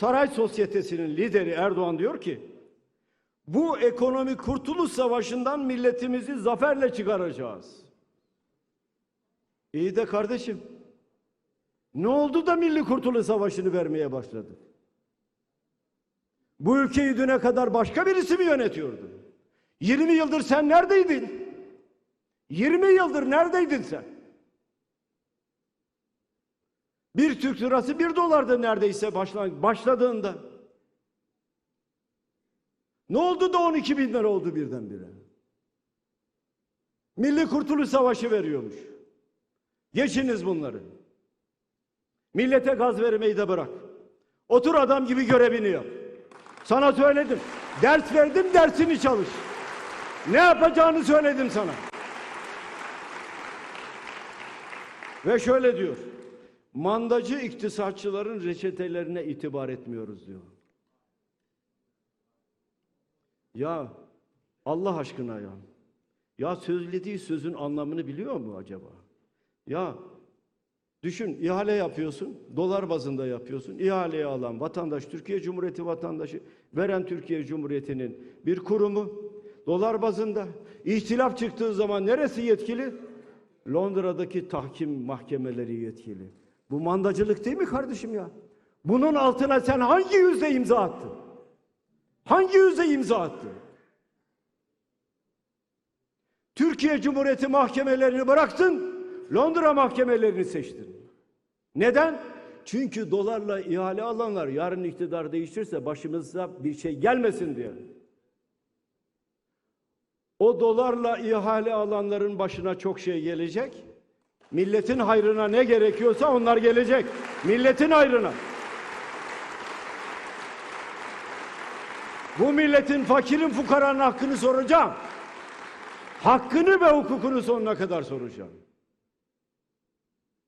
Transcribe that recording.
Saray sosyetesinin lideri Erdoğan diyor ki bu ekonomi kurtuluş savaşından milletimizi zaferle çıkaracağız. İyi de kardeşim ne oldu da Milli Kurtuluş Savaşı'nı vermeye başladı? Bu ülkeyi düne kadar başka birisi mi yönetiyordu? 20 yıldır sen neredeydin? 20 yıldır neredeydin sen? Bir Türk lirası bir dolardı neredeyse başla- başladığında. Ne oldu da 12 bin lira oldu birdenbire? Milli Kurtuluş Savaşı veriyormuş. Geçiniz bunları. Millete gaz vermeyi de bırak. Otur adam gibi görevini yap. Sana söyledim. Ders verdim dersini çalış. Ne yapacağını söyledim sana. Ve şöyle diyor. Mandacı iktisatçıların reçetelerine itibar etmiyoruz diyor. Ya Allah aşkına ya. Ya söylediği sözün anlamını biliyor mu acaba? Ya düşün ihale yapıyorsun, dolar bazında yapıyorsun. İhaleyi alan vatandaş Türkiye Cumhuriyeti vatandaşı, veren Türkiye Cumhuriyeti'nin bir kurumu dolar bazında. İhtilaf çıktığı zaman neresi yetkili? Londra'daki tahkim mahkemeleri yetkili. Bu mandacılık değil mi kardeşim ya? Bunun altına sen hangi yüzde imza attın? Hangi yüzde imza attın? Türkiye Cumhuriyeti mahkemelerini bıraktın, Londra mahkemelerini seçtin. Neden? Çünkü dolarla ihale alanlar yarın iktidar değişirse başımıza bir şey gelmesin diye. O dolarla ihale alanların başına çok şey gelecek. Milletin hayrına ne gerekiyorsa onlar gelecek. Milletin hayrına. Bu milletin fakirin fukaranın hakkını soracağım. Hakkını ve hukukunu sonuna kadar soracağım.